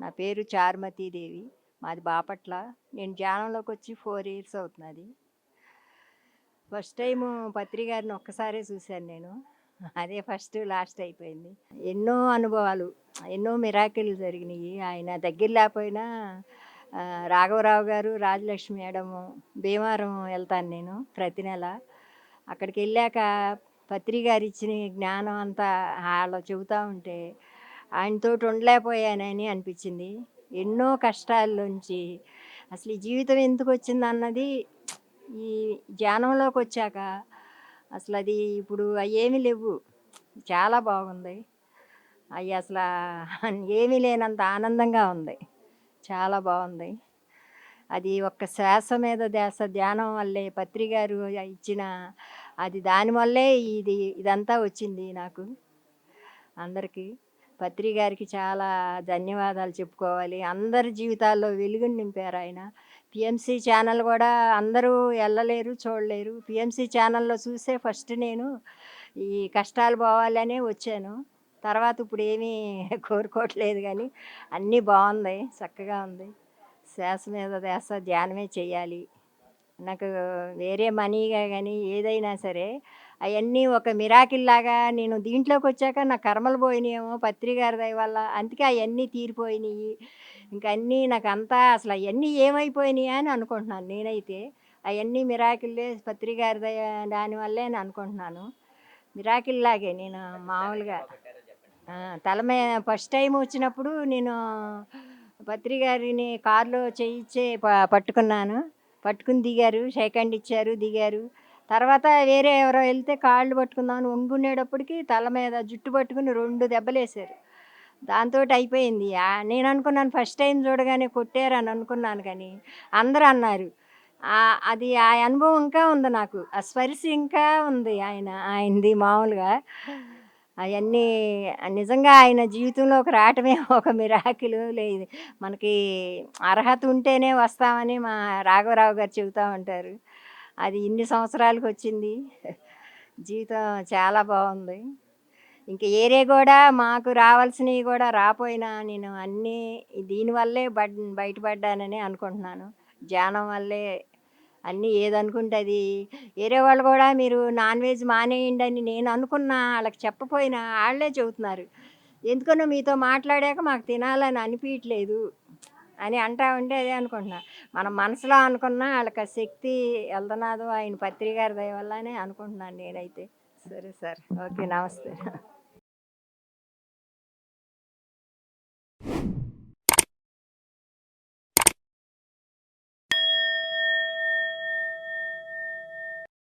నా పేరు చారుమతీదేవి. మాది బాపట్ల. నేను ధ్యానంలోకి వచ్చి ఫోర్ ఇయర్స్ అవుతున్నది. ఫస్ట్ టైం పత్రి గారిని ఒక్కసారే చూశాను నేను. అదే ఫస్ట్ లాస్ట్ అయిపోయింది. ఎన్నో అనుభవాలు ఎన్నో మిరాకిల్ జరిగినాయి. ఆయన దగ్గర లేకపోయినా రాఘవరావు గారు రాజలక్ష్మి మేడము భీమవరం వెళ్తాను నేను ప్రతి నెల. అక్కడికి వెళ్ళాక పత్రికారు ఇచ్చిన జ్ఞానం అంతా వాళ్ళు చెబుతూ ఉంటే ఆయనతో ఉండలేకపోయానని అనిపించింది. ఎన్నో కష్టాల్లోంచి అసలు ఈ జీవితం ఎందుకు వచ్చింది అన్నది ఈ ధ్యానంలోకి వచ్చాక అసలు అది ఇప్పుడు అవి ఏమీ లేవు. చాలా బాగుంది. అవి అసలు ఏమీ లేనంత ఆనందంగా ఉంది. చాలా బాగుంది. అది ఒక్క శ్వాస మీద ధ్యాస ధ్యానం వల్లే పత్రి గారు ఇచ్చిన అది దానివల్లే ఇది ఇదంతా వచ్చింది నాకు అందరికీ. పత్రి గారికి చాలా ధన్యవాదాలు చెప్పుకోవాలి. అందరి జీవితాల్లో వెలుగుని నింపారు ఆయన. పిఎంసి ఛానల్ కూడా అందరూ వెళ్ళలేరు చూడలేరు. పిఎంసి ఛానల్లో చూసే ఫస్ట్ నేను ఈ కష్టాలు పోవాలనే వచ్చాను. తర్వాత ఇప్పుడు ఏమీ కోరుకోవట్లేదు కానీ అన్నీ బాగుంది చక్కగా ఉంది. శ్వాస మీద ధ్యాస ధ్యానమే చేయాలి. నాకు వేరే మనీగా కానీ ఏదైనా సరే అవన్నీ ఒక మిరాకిల్ లాగా నేను దీంట్లోకి వచ్చాక నా కర్మలు పోయినాయేమో పత్రి గారి దయ వల్ల. అందుకే అవన్నీ తీరిపోయినాయి. ఇంకా అన్నీ నాకు అంతా అసలు అవన్నీ ఏమైపోయినాయి అని అనుకుంటున్నాను నేనైతే. అవన్నీ మిరాకిల్లే పత్రి గారి దయ దానివల్లే అని అనుకుంటున్నాను. మిరాకిల్ లాగే నేను మామూలుగా ఆ, తల మీద ఫస్ట్ టైం వచ్చినప్పుడు నేను పత్రి గారిని కారులో చేయించే ప- పట్టుకున్నాను. పట్టుకుని దిగారు. షేక్ హ్యాండ్ ఇచ్చారు దిగారు. తర్వాత వేరే ఎవరో వెళ్తే కాళ్ళు పట్టుకుందామని వంగునేటప్పటికి తల మీద జుట్టు పట్టుకుని రెండు దెబ్బలేసారు దాంతో అయిపోయింది. నేను అనుకున్నాను ఫస్ట్ టైం చూడగానే కొట్టారని అనుకున్నాను కానీ అందరూ అన్నారు. అది ఆ అనుభవం ఇంకా ఉంది నాకు. ఆ స్పరిశ ఇంకా ఉంది ఆయన ఆయనది మామూలుగా. అవన్నీ నిజంగా ఆయన జీవితంలోకి రావటమే ఒక మిరాకిలు లేదు. మనకి అర్హత ఉంటేనే వస్తామని మా రాఘవరావు గారు చెబుతూ ఉంటారు. అది ఇన్ని సంవత్సరాలకు వచ్చింది జీవితం చాలా బాగుంది. ఇంకా ఏరే కూడా మాకు రావాల్సినవి కూడా రాపోయినా నేను అన్నీ దీనివల్లే బడ్ బయటపడ్డానని అనుకుంటున్నాను. ధ్యానం వల్లే అన్నీ ఏదనుకుంటే అది వేరే వాళ్ళు కూడా మీరు నాన్ వెజ్ మానేయండి అని నేను అనుకున్నా వాళ్ళకి చెప్పపోయినా వాళ్ళే చెబుతున్నారు. ఎందుకనో మీతో మాట్లాడాక మాకు తినాలని అనిపించట్లేదు అని అంటా ఉంటే అదే అనుకుంటున్నా. మన మనసులో అనుకున్నా వాళ్ళకి శక్తి వెళ్తున్నాదో ఆయన పత్రికారి దయ వల్లనే అనుకుంటున్నాను నేనైతే. సరే సార్. ఓకే నమస్తే.